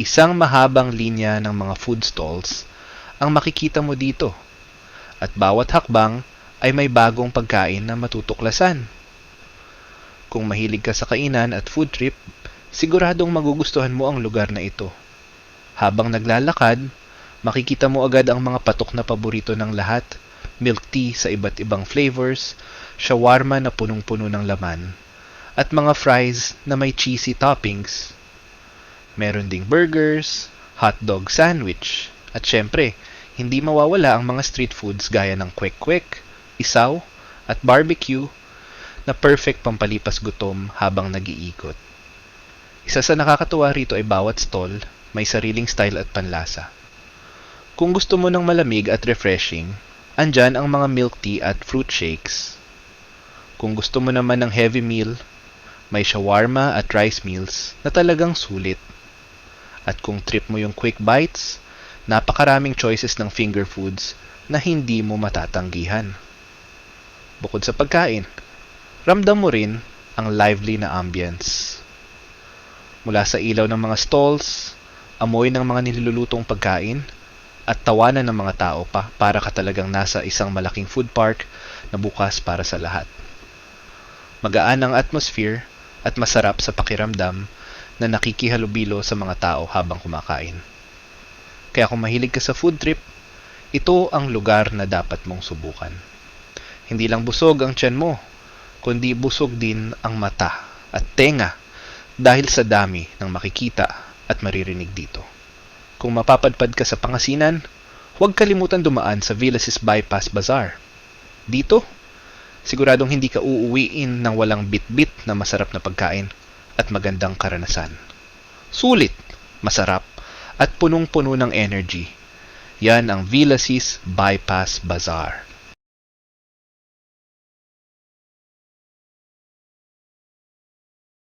Isang mahabang linya ng mga food stalls ang makikita mo dito. At bawat hakbang ay may bagong pagkain na matutuklasan. Kung mahilig ka sa kainan at food trip, siguradong magugustuhan mo ang lugar na ito. Habang naglalakad, makikita mo agad ang mga patok na paborito ng lahat, milk tea sa iba't ibang flavors, shawarma na punong-puno ng laman, at mga fries na may cheesy toppings. Meron ding burgers, hotdog sandwich, at syempre, hindi mawawala ang mga street foods gaya ng kwek-kwek, isaw, at barbecue na perfect pampalipas gutom habang nag-iikot. Isa sa nakakatuwa rito ay bawat stall may sariling style at panlasa. Kung gusto mo ng malamig at refreshing, andyan ang mga milk tea at fruit shakes. Kung gusto mo naman ng heavy meal, may shawarma at rice meals na talagang sulit. At kung trip mo yung quick bites, napakaraming choices ng finger foods na hindi mo matatanggihan. Bukod sa pagkain, ramdam mo rin ang lively na ambience. Mula sa ilaw ng mga stalls, amoy ng mga nilulutong pagkain, at tawanan ng mga tao pa para ka talagang nasa isang malaking food park na bukas para sa lahat. Magaan ang atmosphere at masarap sa pakiramdam na nakikihalubilo sa mga tao habang kumakain. Kaya kung mahilig ka sa food trip, ito ang lugar na dapat mong subukan. Hindi lang busog ang tiyan mo, kundi busog din ang mata at tenga dahil sa dami ng makikita at maririnig dito. Kung mapapadpad ka sa Pangasinan, huwag kalimutan dumaan sa Villasis Bypass Bazaar. Dito, siguradong hindi ka uuwiin ng walang bit-bit na masarap na pagkain at magandang karanasan. Sulit, masarap, at punong-puno ng energy. Yan ang Villasis Bypass Bazaar.